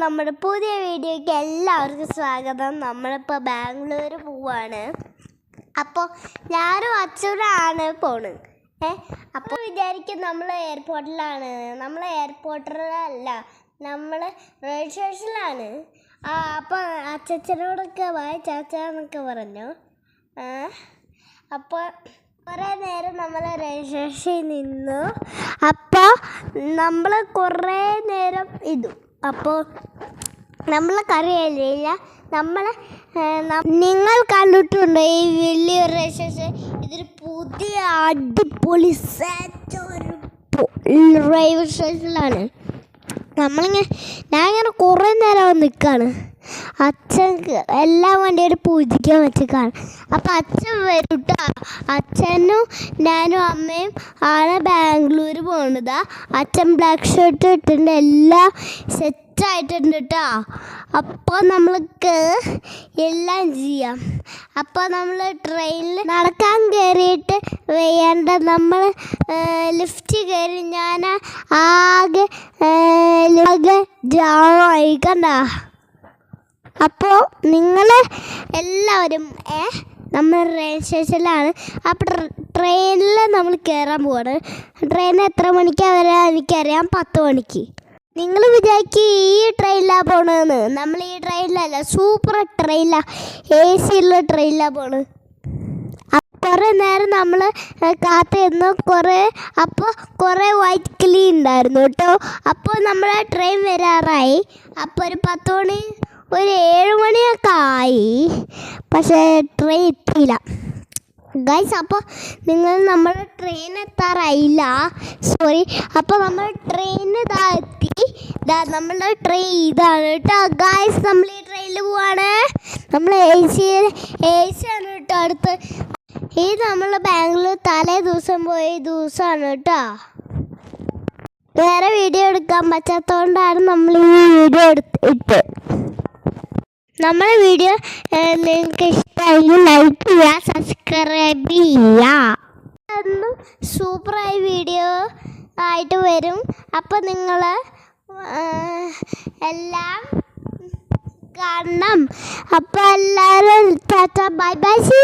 നമ്മുടെ പുതിയ വീഡിയോയ്ക്ക് എല്ലാവർക്കും സ്വാഗതം. നമ്മളിപ്പോൾ ബാംഗ്ലൂർ പോവാണ്. അപ്പോൾ ഞാനും അച്ഛനാണ് പോണ് ഏ അപ്പോൾ വിചാരിക്കും നമ്മൾ എയർപോർട്ടിലാണ്. നമ്മൾ എയർപോർട്ടിലല്ല നമ്മൾ റെയിൽവേ സ്റ്റേഷനിലാണ്. അപ്പോൾ അച്ഛനോടൊക്കെ വായ ചാച്ചാന്നൊക്കെ പറഞ്ഞു. അപ്പോൾ കുറേ നേരം നമ്മൾ സ്റ്റേഷനിൽ നിന്നു. അപ്പോൾ നമ്മൾ കുറേ നേരം ഇതു. അപ്പോൾ നമ്മൾ കറിയല്ല നമ്മളെ നിങ്ങൾ കണ്ടിട്ടുണ്ടോ ഈ വലിയ റേഷൻസ് ഇതൊരു പുതിയ അടിപൊളി ഒരു റെയിൽവേ സ്റ്റേഷനിലാണ് നമ്മളിങ്ങനെ ഞാൻ ഇങ്ങനെ കുറേ നേരം നിൽക്കുകയാണ് അച്ഛൻ എല്ലാം വേണ്ടി വണ്ടിയുടെ പൂജിക്കാൻ വെച്ചേക്കാണ് അപ്പം അച്ഛൻ വരും അച്ഛനും ഞാനും അമ്മയും ആണ് ബാംഗ്ലൂർ പോണതാ. അച്ഛൻ ബ്ലാക്ക് ഷർട്ട് ഇട്ടിട്ടുണ്ട്. എല്ലാം സെറ്റായിട്ടുണ്ട് കേട്ടോ അപ്പോൾ നമ്മൾക്ക് എല്ലാം ചെയ്യാം. അപ്പോൾ നമ്മൾ ട്രെയിനിൽ നടക്കാൻ കയറിയിട്ട് വേണ്ട. നമ്മൾ ലിഫ്റ്റ് കയറി ഞാൻ ആകെ ആകെ ജാമായി കണ്ട. അപ്പോൾ നിങ്ങൾ എല്ലാവരും നമ്മൾ റെയിൽവേ സ്റ്റേഷനിലാണ് അപ്പോൾ ട്രെയിനിൽ നമ്മൾ കയറാൻ പോവാണ്. ട്രെയിൻ എത്ര മണിക്കാണ് വരാൻ എനിക്കറിയാം. പത്ത് മണിക്ക്. നിങ്ങൾ വിചാരിക്കും ഈ ട്രെയിനിലാണ് പോണതെന്ന് നമ്മൾ ഈ ട്രെയിനിലല്ല സൂപ്പർ ട്രെയിനിലാണ് എ സി ഉള്ള ട്രെയിനിലാണ് പോണത് കുറേ നേരം നമ്മൾ കാത്തിരുന്നു. കുറേ അപ്പോൾ കുറേ വൈറ്റ് ക്ലീൻ ഉണ്ടായിരുന്നു കേട്ടോ. അപ്പോൾ നമ്മൾ ട്രെയിൻ വരാറായി. അപ്പോൾ ഒരു പത്ത് മണി ഒരു ഏഴ് മണിയൊക്കെ ആയി പക്ഷേ ട്രെയിൻ എത്തിയില്ല. ഗൈസ് അപ്പോൾ നിങ്ങൾ നമ്മൾ ട്രെയിൻ എത്താറായില്ല. സോറി അപ്പോൾ നമ്മൾ ട്രെയിൻ ഇതാ എത്തി. ഇതാ നമ്മളുടെ ട്രെയിൻ ഇതാണ് കേട്ടോ. ഗൈസ് നമ്മൾ ഈ ട്രെയിനിൽ പോവാണ്. നമ്മൾ എ സി എ സി ആണ് കേട്ടോ അടുത്ത്. ഈ നമ്മൾ ബാംഗ്ലൂർ തലേ ദിവസം പോയ ദിവസമാണ് കേട്ടോ. വേറെ വീഡിയോ എടുക്കാൻ പറ്റാത്തതുകൊണ്ടാണ് നമ്മൾ ഈ വീഡിയോ എടുത്ത് ഇട്ട്. നമ്മുടെ വീഡിയോ നിങ്ങൾക്ക് ഇഷ്ടമായി ലൈക്ക് ചെയ്യുക സബ്സ്ക്രൈബ് ചെയ്യുക. എന്നും സൂപ്പറായ വീഡിയോ ആയിട്ട് വരും. അപ്പോൾ നിങ്ങൾ എല്ലാം കാണണം. അപ്പോൾ എല്ലാവരും ബൈ ബൈ സീ